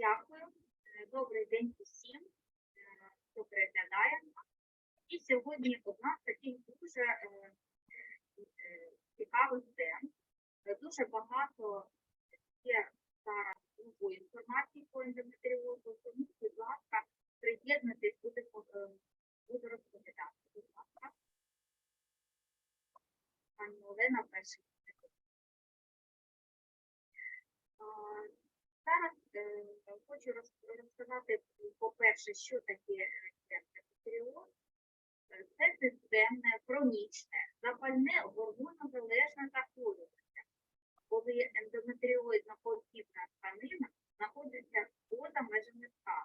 Дякую. Е, Добрий день усім, е, хто переглядає. нас. І сьогодні одна з таких дуже е, е, цікавих тем. Е, Дуже багато є зараз нової інформації по ендометріозу, тому, будь ласка, приєднуйтесь, буде, е, буду розповідати. Будь ласка. Пані Олена, перший. Зараз е, хочу розказати, по-перше, що таке ендометріоз. Е, Це системне, хронічне, запальне гормонозалежне захворювання, коли ендометріоїдна подібна тканина знаходиться поза межами ткани.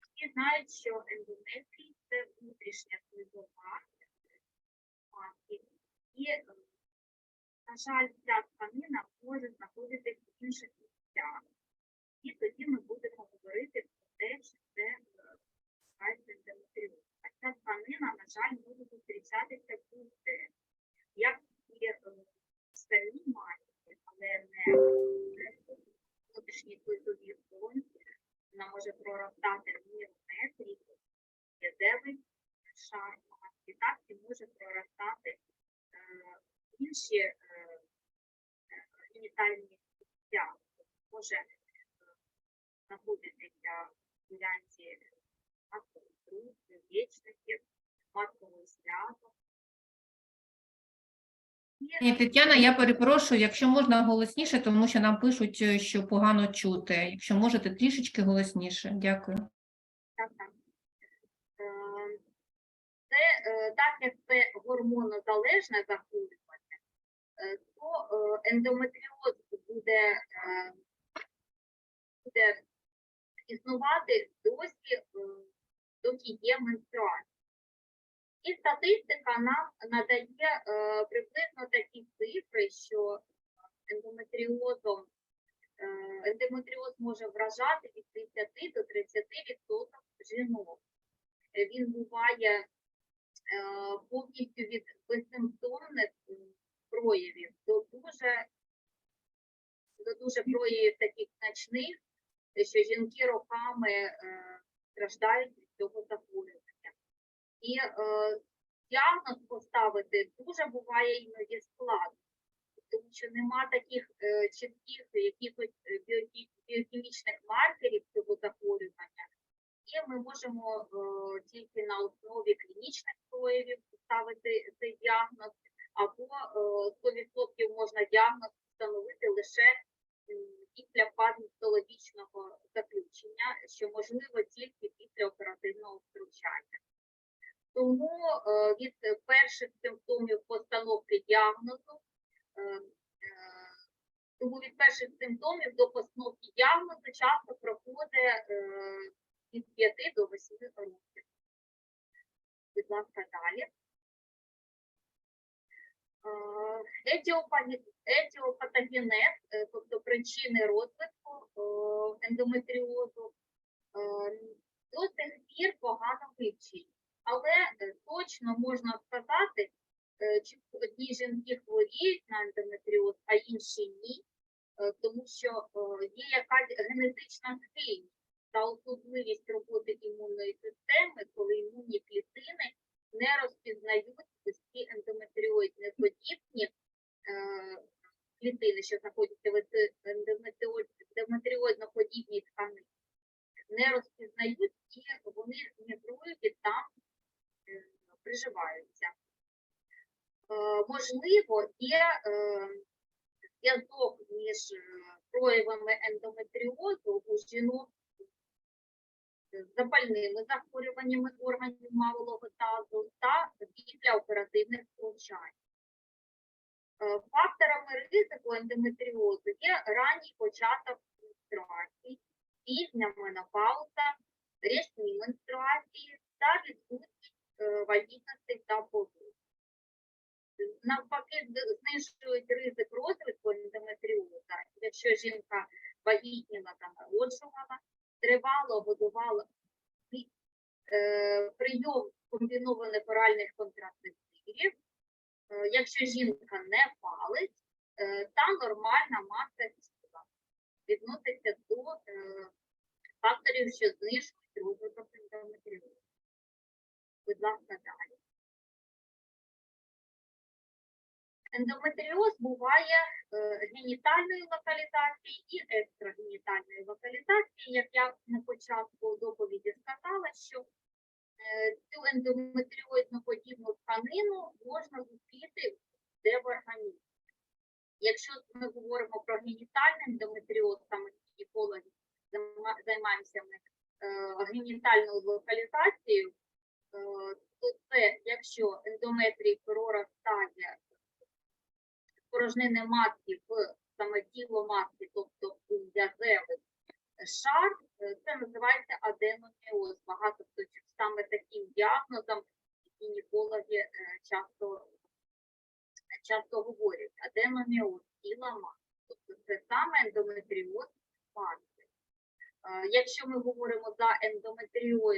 Всі знають, що ендометрій – це внутрішня слизова матки. І, е, на жаль, ця тканина може знаходитися в інших місцях. І тоді ми будемо говорити про те, що це е, називається. А ця тканина, на жаль, може зустрічатися будь-де. Як і е, в але не внутрішній слизовій зоні. Вона може проростати в міліметрі, єдевий шар матки, так і може проростати е, інші генітальні місця. Може знаходитися в ділянці яєчників, маткової зв'язок. Ні, Тетяна, я перепрошую, якщо можна голосніше, тому що нам пишуть, е, що погано чути. Якщо можете трішечки голосніше, дякую. Так, так. Е, Це е, так як це гормонозалежне захворювання, е, то ендометріоз буде, буде існувати досі, е, доки є менструація. І статистика нам надає е, приблизно такі цифри, що ендометріозом е, ендометріоз може вражати від 30 до 30 відсотків жінок. Він буває повністю від безсимптомних проявів до дуже, до дуже проявів таких значних, що жінки роками е, страждають від цього захворювання. І е, діагноз поставити дуже буває іноді складно тому що нема таких е, чітких якихось біохімічних маркерів цього захворювання, і ми можемо тільки на основі клінічних проявів поставити цей діагноз, або е, 100% можна діагноз встановити лише після фармакологічного заключення, що можливо тільки після оперативного втручання. Тому е, від перших симптомів постановки діагнозу Е, е, Тому від перших симптомів до постановки діагнозу часто проходить від 5 до 8 років. Будь ласка, далі. Е, Етіопатогенез, е, тобто причини розвитку е, ендометріозу, до сих пір погано вивчені. Але точно можна сказати, чи одні жінки хворіють на ендометріоз, а інші ні, тому що є якась генетична схильність та особливість роботи імунної системи, коли імунні клітини не розпізнають ці ендометріоїдні подібні е, клітини, що знаходяться в ендо- ендометріоїд- ендометріоїдно-подібній тканині, не розпізнають і вони мігрують і там е, приживаються. Е, можливо, є зв'язок між проявами ендометріозу у жінок запальними захворюваннями органів малого тазу та після оперативних втручань. Е, Факторами ризику ендометріозу є ранній початок менструації, пізня менопауза, різні менструації та відсутність е, вагітності та пологів навпаки з- знижують ризик розвитку ендометріоза, якщо жінка вагітніла та народжувала, тривало годувала е, прийом комбінованих оральних контрацептивів, е, якщо жінка не палить, е, та нормальна маса тіла відноситься до факторів, що знижують розвиток ендометріозу. Будь ласка, далі. Ендометріоз буває е, генітальної локалізації і екстрагенітальної локалізації. Як я на початку доповіді сказала, що е, цю ендометріозну подібну тканину можна зустріти де в організмі. Якщо ми говоримо про генітальний ендометріоз, саме гінекологи займа- займаємося ми е, генітальною локалізацією, то це якщо ендометрій проростає порожнини матки в саме тіло матки, тобто у м'язевий шар, е, це називається аденоміоз. Багато хто саме таким діагнозом гінекологи е, часто, часто говорять аденоміоз тіла матки. Тобто це саме ендометріоз матки. Е, Якщо ми говоримо за ендометріоз,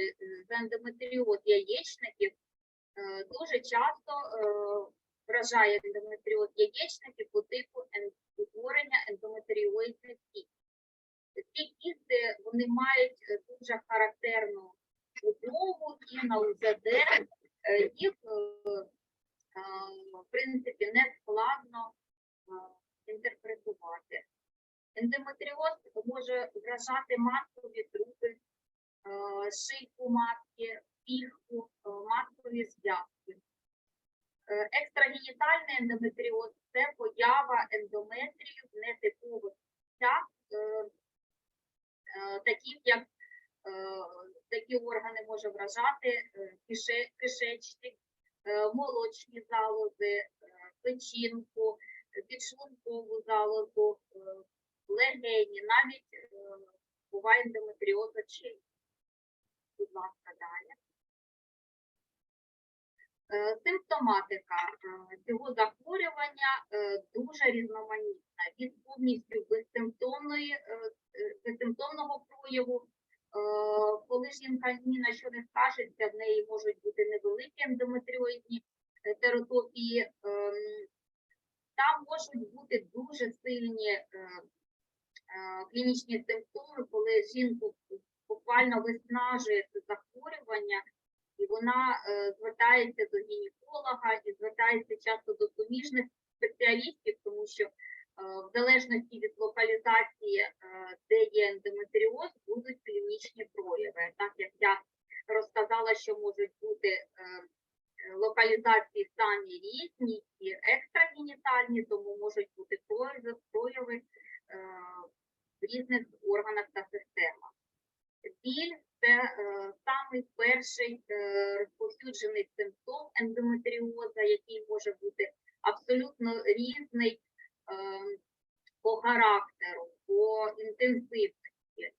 за ендометріоз яєчників, дуже часто вражає ендометріоз яєчників по типу утворення ендометріозних кіст. Ці кісти вони мають е, дуже характерну будову і на УЗД е, їх е, в принципі не складно інтерпретувати. Ендометріоз може вражати маткові труби, е, шийку матки, піхву, е, маткові зв'язки. Е, Екстрагенітальний ендометріоз це поява ендометрію в нетипових місцях, е, е, таких як такі органи може вражати кише- кишечник, молочні залози, печінку, підшлункову залозу, легені, навіть буває ендометріоз очей. Будь ласка, далі. Е, Симптоматика е, цього захворювання е, дуже різноманітна. Від повністю безсимптомної, безсимптомного прояву, коли жінка ні на що не скажеться, в неї можуть бути невеликі ендометріозні е, тератопії. ем, Там можуть бути дуже сильні клінічні симптоми, коли жінку буквально виснажує це захворювання, і вона е, звертається до гінеколога і звертається часто до суміжних спеціалістів, тому що е, в залежності від локалізації, е, де є ендометріоз, будуть клінічні прояви. Так як я розказала, що можуть бути локалізації самі різні і екстрагенітальні, тому можуть бути прояви, прояви в різних органах та системах. Біль це е, самий перший е, розповсюджений симптом ендометріоза, який може бути абсолютно різний е, по характеру, по інтенсивності.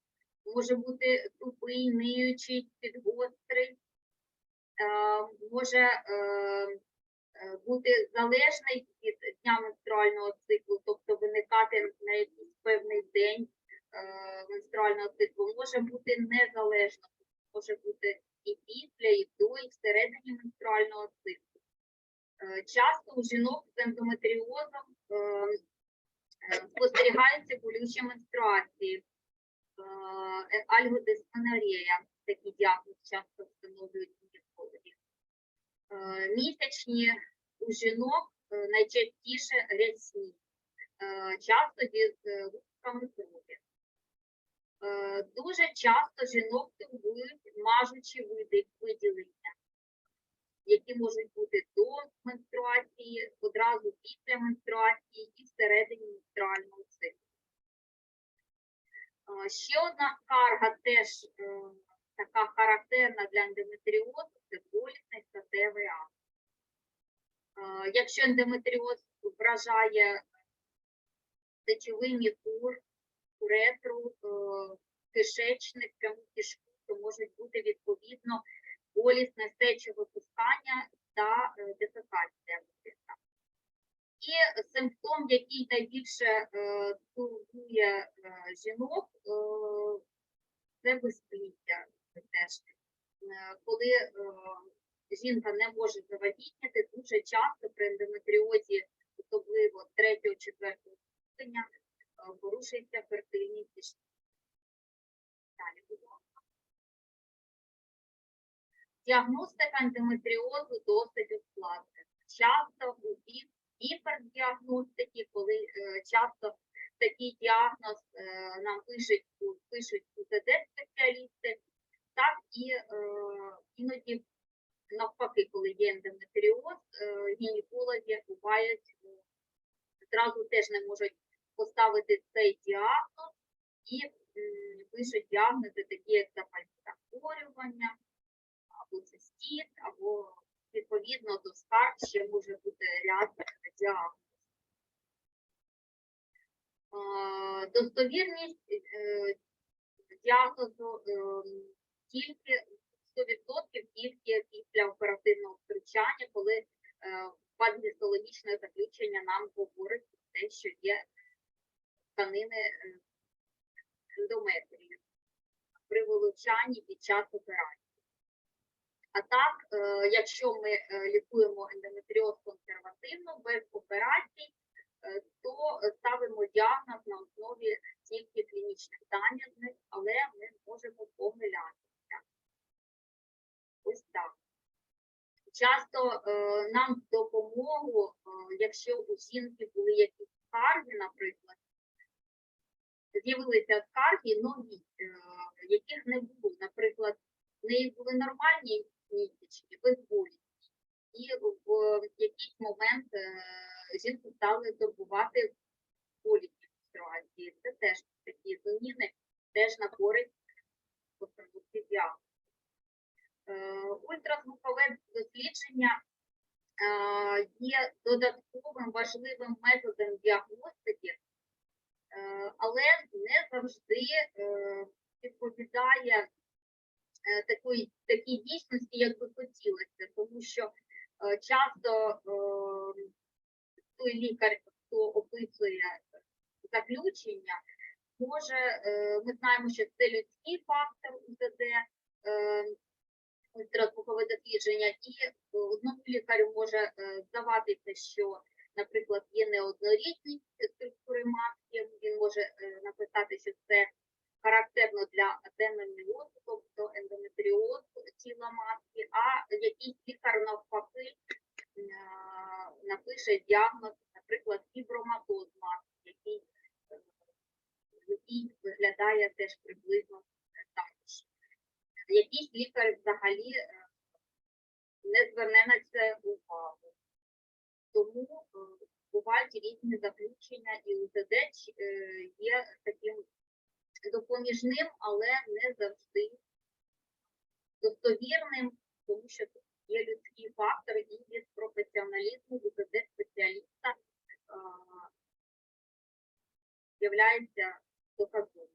Може бути тупий, ниючий, підгострий, е, може е, е, бути залежний від дня менструального циклу, тобто виникати на якийсь певний день менструального циклу, може бути незалежно, може бути і після, і до, і всередині менструального циклу. Е, Часто у жінок з ендометріозом е, е, спостерігаються болючі менструації, альгодисменорія, такий діагноз часто встановлюють гінекологи. Місячні у жінок найчастіше рясні, часто з випусками крові. Е, Дуже часто жінок турбують мажучі види виділення, які можуть бути до менструації, одразу після менструації і всередині менструального циклу. Е, Ще одна скарга теж е, така характерна для ендометріозу це болісний статевий акт. Якщо ендометріоз вражає сечовий міхур, уретру, е, кишечник, пряму кишку, можуть бути відповідно болісне сечовипускання та е, дефекація. І симптом, який найбільше е, турбує жінок, це безпліддя. Теж. Коли жінка не може завагітніти, дуже часто при ендометріозі, особливо 3-4 ступеня, порушується фертильність. ш- Далі, Діагностика ендометріозу досить ускладнена. Часто у гіп- гіпердіагностики, коли е, часто такий діагноз е, нам пишуть, пишуть УЗД-спеціалісти, так і е, іноді навпаки, коли є ендометріоз, е, гінекологи бувають е, зразу теж не можуть поставити цей діагноз і пишуть діагнози, такі як запальні захворювання, або цистит, або відповідно до скарг ще може бути ряд діагнозів. Достовірність е, діагнозу е, тільки 100% тільки після оперативного втручання, коли е, гістологічного заключення нам говорить про те, що є тканини е, ендометрію при вилучанні під час операції. А так, е, якщо ми е, лікуємо ендометріоз консервативно, без операцій, то ставимо діагноз на основі тільки клінічних даних, але ми можемо помилятися. Ось так. Часто нам допомогу, якщо у жінки були якісь скарги, наприклад, з'явилися скарги нові, е, яких не було. Наприклад, в неї були нормальні місячні, безболісні. І в якийсь момент е, жінку стали турбувати болісні менструації. Це теж такі зміни, теж на користь постановки діагнозу. Е, Ультразвукове дослідження є додатковим важливим методом діагностики, але не завжди е, відповідає е, такої, такій дійсності, як би хотілося, тому що е, часто е, той лікар, хто описує заключення, може, е, ми знаємо, що це людський фактор УЗД, е, ультразвукове дослідження, і е, одному лікарю може е, здаватися, що, наприклад, є неоднорідність структури матки, він може е, написати, що це характерно для аденоміозу, тобто ендометріоз тіла матки, а якийсь лікар навпаки е, напише діагноз, наприклад, фіброматоз матки, який, е, який виглядає теж приблизно так. ж. Якийсь лікар взагалі не зверне на це увагу. Тому е, бувають різні заключення, і УЗД е, є таким допоміжним, але не завжди достовірним, тому що тут є людський фактор і від професіоналізму УЗД спеціаліста є доказовим.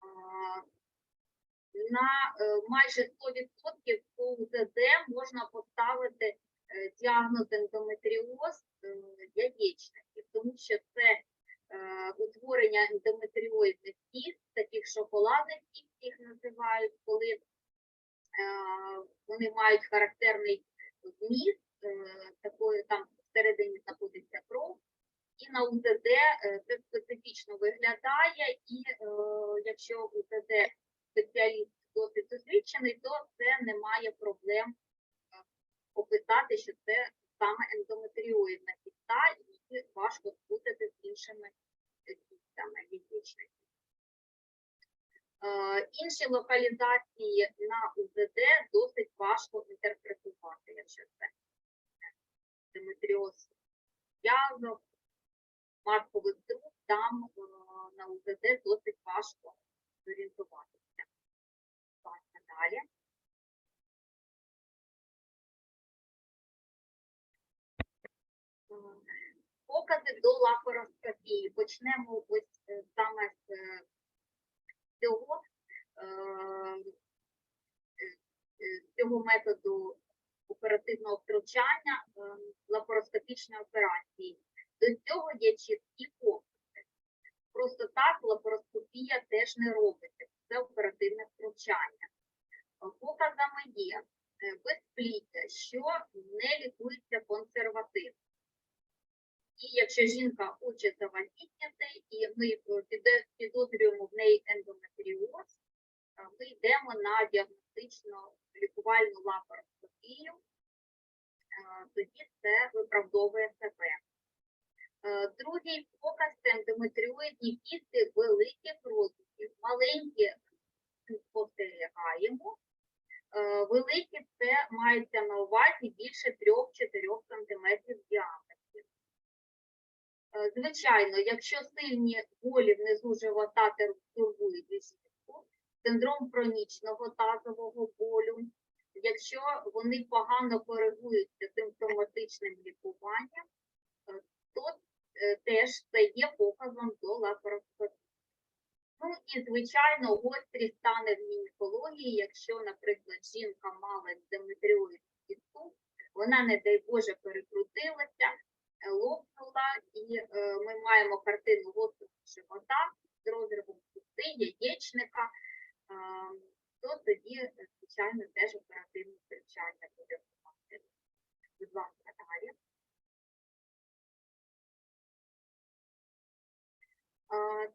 А, На е, майже 100% по УЗД можна поставити е, діагноз ендометріоз е, яєчників, тому що це е, утворення ендометріоїдних кіст, таких шоколадних кіст їх називають, коли е, вони мають характерний вміст, е, такої там всередині знаходиться кров, і на УЗД е, це специфічно виглядає, і е, якщо УЗД спеціаліст досить досвідчений, то це немає проблем е, описати, що це саме ендометріоїдна кіста, і важко спутати з іншими е, кістами яєчними. Е, Інші локалізації на УЗД досить важко інтерпретувати, якщо це ендометріоз язок, маткових труб, там е, на УЗД досить важко зорієнтуватися. Далі. Покази до лапароскопії. Почнемо ось е, саме з е, цього, е, цього методу оперативного втручання лапароскопічної операції. До цього є чіткі покази. Просто так лапароскопія теж не робиться. Це оперативне втручання. Показами є безпліддя, що не лікується консервативно. Якщо жінка хоче завагітніти, і ми е, підозрюємо в неї ендометріоз, йдемо на діагностичну лікувальну лапароскопію, тоді це виправдовує себе. Е, Другий показ це ендометріоїдні кісти великих розмірів, маленькі спостерігаємо. Е, Великі це мається на увазі більше 3-4 см. Е, Звичайно, якщо сильні болі внизу живота турбують жінку, синдром хронічного тазового болю, якщо вони погано коригуються симптоматичним лікуванням, е, то е, теж це є показом до лапароскопії. Ну і звичайно, гострі стани в гінекології, якщо, наприклад, жінка мала ендометріоїд кістку, вона, не дай Боже, перекрутилася, е, лопнула, і е, ми маємо картину гострого живота з розривом кісти, яєчника, то тоді, е, звичайно, теж оперативне втручання буде вимагати. Будь ласка, далі.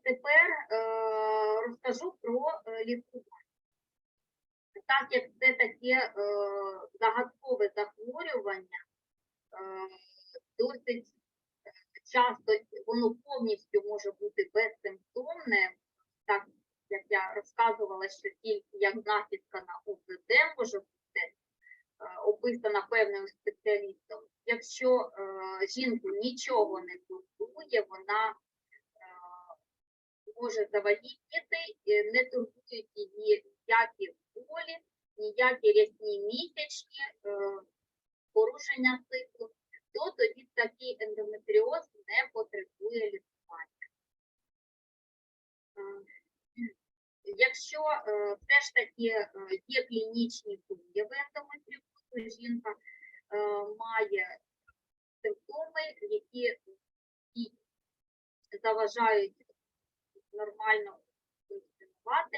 Тепер е, розкажу про лікування. Так як це таке загадкове захворювання, досить часто воно повністю може бути безсимптомне, так як я розказувала, що тільки як знахідка на ОЗД може бути е, описана певним спеціалістом. Якщо е, жінку нічого не турбує, вона е, може завагітніти, е, не турбують її ніякі болі, ніякі рясні місячні, е, порушення циклу, то тоді такий ендометріоз не потребує лікування. Е, Якщо е, все ж таки е, є клінічні прояви ендометріозу, жінка має симптоми, які заважають нормально функціонувати,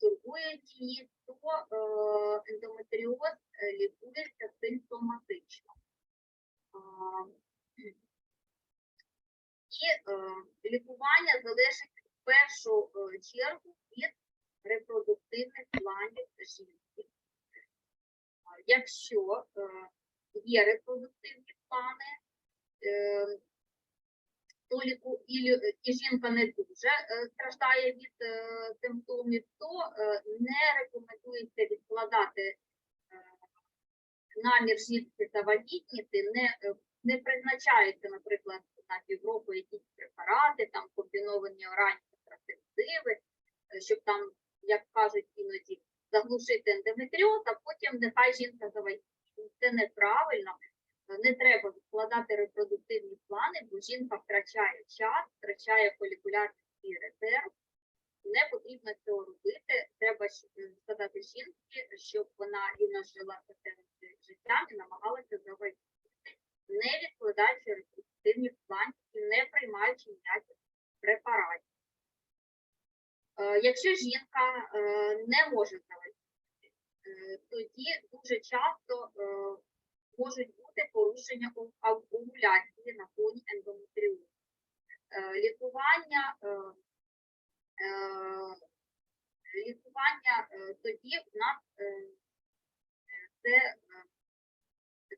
турбують її, то е, ендометріоз е, лікується симптоматично. І е, лікування залежить в першу е, чергу від репродуктивних планів жінки. Якщо е, є репродуктивні плани, то ліку, і, жінка не дуже страждає від симптомів, то не рекомендується відкладати намір жінки завагітніти, не, не призначаються, наприклад, на півроку якісь препарати, там комбіновані оральні контрацептиви, е, щоб там, як кажуть іноді, заглушити ендометріоз, а потім нехай жінка завагітніє. Це неправильно. Е, Не треба відкладати репродуктивні плани, бо жінка втрачає час, втрачає фолікулярний резерв. Не потрібно цього робити. Треба е, сказати жінці, щоб вона нажила це життя і намагалася завагітніти, не відкладаючи репродуктивні плани і не приймаючи ніяких препаратів. Е, Якщо жінка е, не може завагітніти, е, тоді дуже часто можуть бути порушення ов- ов- овуляції на фоні ендометріозу. Лікування, лікування тоді в нас це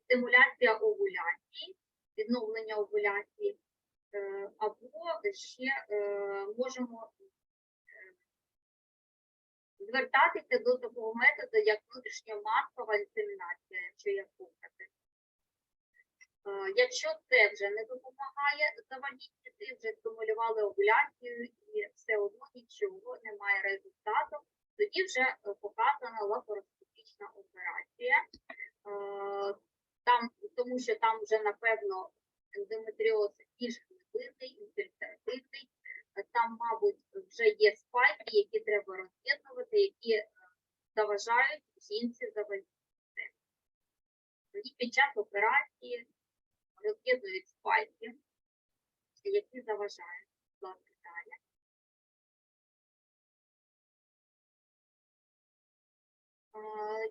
стимуляція овуляції, відновлення овуляції, е, або ще е, можемо е, звертатися до такого методу, як внутрішньомаскова інсемінація, якщо покази. Е, Якщо це вже не допомагає завагітніти, вже стимулювали овуляцію і все одно нічого немає результату, тоді вже показана лапароскопічна операція. Там, тому що там вже напевно ендометріоз більш глибинний, інфільтративний. Там, мабуть, вже є спайки, які треба роз'єднувати, які е, заважають жінці завагітніти. І під час операції роз'єднують спайки, які заважають. Далі.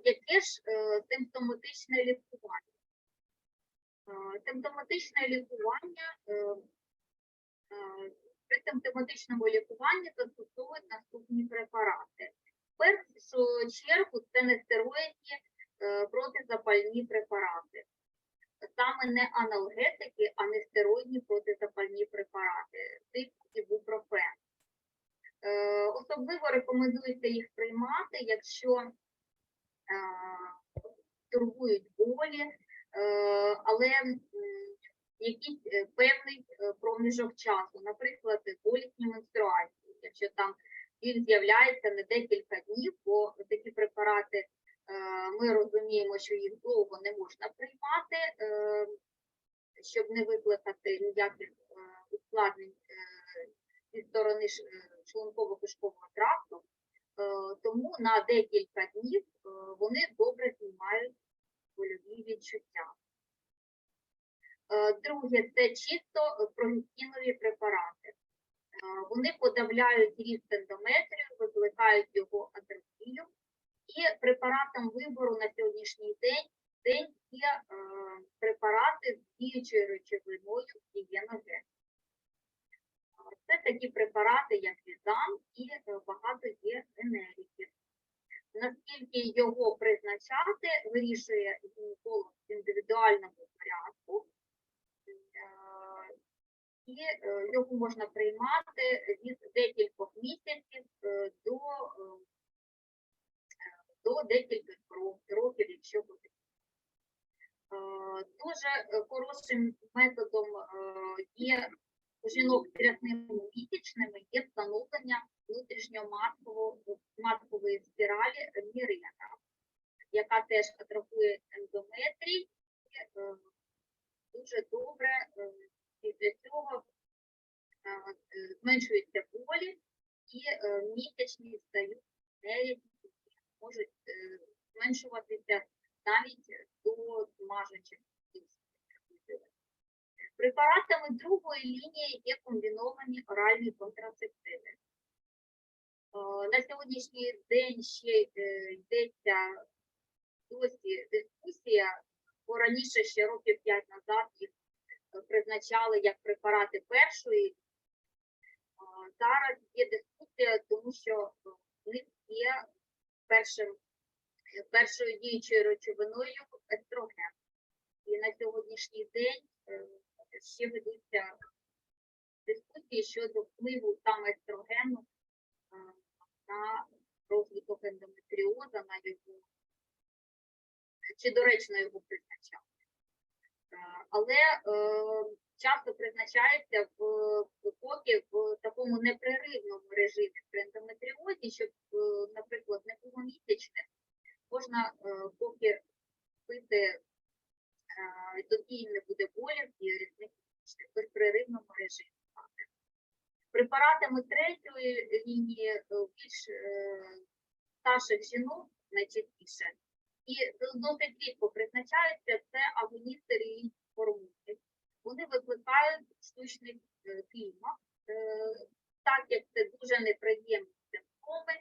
Яке ж е, симптоматичне лікування? Е, Симптоматичне лікування е, е, при симптоматичному лікуванні застосовують наступні препарати. Перш першу чергу це нестероїдні протизапальні препарати. Саме не аналгетики, а нестероїдні протизапальні препарати, типу ібупрофен. Особливо рекомендується їх приймати, якщо турбують болі, але якийсь е, певний е, проміжок часу, наприклад, болісні менструації, якщо там він з'являється не декілька днів, бо такі препарати е, ми розуміємо, що їх довго не можна приймати, е, щоб не викликати ніяких е, ускладнень е, зі сторони е, шлунково-кишкового тракту. Е, Тому на декілька днів е, вони добре знімають больові відчуття. Е, Друге, це чисто прогестинові препарати. Е, Вони подавляють ріст ендометрію, викликають його атрофію. І препаратом вибору на сьогоднішній день, день є е, препарати з діючою речовиною дієноген. Це такі препарати, як візан, і багато є генериків. Наскільки його призначати, вирішує гінеколог в індивідуальному порядку. Е, І е, його можна приймати від декількох місяців е, до, до декількох років, якщо буде. Дуже хорошим методом є жінок з рясними місячними є встановлення внутрішньоматкового- маткової спіралі Мірена, яка теж атрофує ендометрій е, дуже добре е, після цього е, зменшуються болі і місячні стають навіть можуть зменшуватися навіть до смажучих дій. Препаратами другої лінії є комбіновані оральні контрацептиви. Е, На сьогоднішній день ще е, йдеться досі дискусія, бо раніше ще років 5 назад їх е, призначали як препарати першої. Зараз є дискусія, тому що в них є першим, першою діючою речовиною естроген. І на сьогоднішній день ще ведуться дискусії щодо впливу саме естрогену на розвиток ендометріоза, на його чи доречно його призначати. Але е, часто призначається в поки в такому непреривному режимі при ендометріозі, щоб, е, наприклад, не було місячних, можна е, поки пити е, тоді не буде болів і різних в режимі. Препаратами третьої лінії е, більш е, старших жінок найчастіше і досить рідко призначаються це агоністи релігійних гормонів. Вони викликають штучний е, клімак, Е, так як це дуже неприємні симптоми,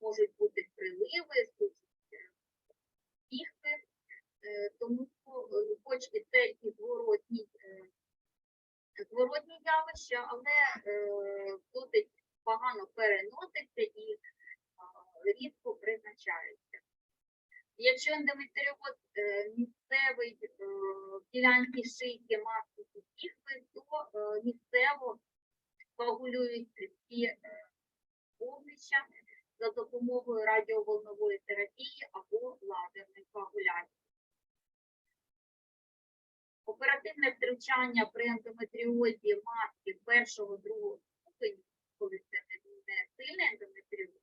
можуть бути приливи, сухі е, піхви, Е, тому е, хоч і це і зворотні, е, зворотні явища, але е, досить погано переноситься і е, рідко призначається. Якщо ендометріоз е, місцевий е, в ділянці шийки маски і то е, місцево коагулюють ці е, вогнища за допомогою радіоволнової терапії або лазерної коагуляції. Оперативне втручання при ендометріозі маски першого другого ступеню, коли це не сильний ендометріоз,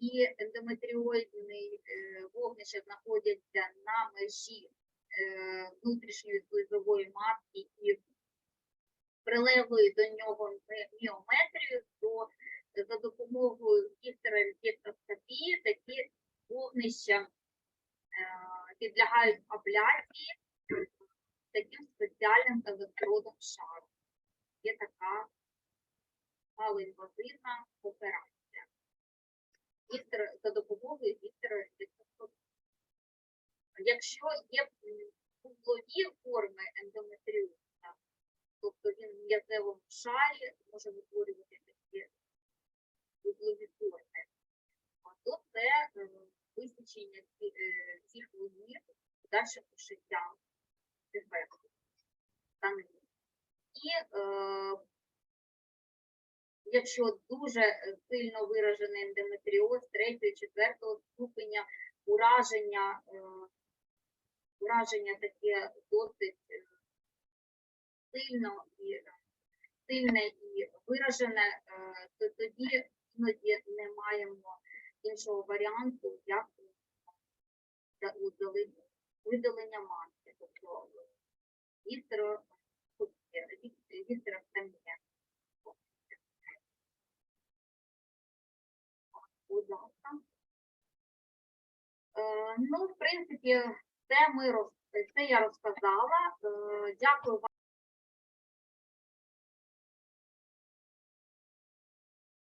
і ендометріозні е, вогнища знаходяться на межі е, внутрішньої слизової маски і прилеглої до нього міометрію, то за допомогою гістерорефлектоскопії такі вогнища е, підлягають абляції таким спеціальним електродом шару. Є така малоінвазивна операція. Віктор, за допомогою віктора Якщо є вуглові форми ендометріозу, Тобто він в м'язевому шарі може витворювати такі вуглові форми, то це е, визначення е, цих вуглів в подальшому життя дефекту тканини. І е, якщо дуже е, сильно виражений ендометріоз третього, четвертого ступеня, ураження, е, ураження таке досить е, сильно і сильне і виражене, е, то тоді іноді не маємо іншого варіанту, як для удали- видалення маски, тобто вітро, гістероктомія. Будь ласка. Е, Ну, в принципі, це ми роз... це я розказала. Е, Дякую вам.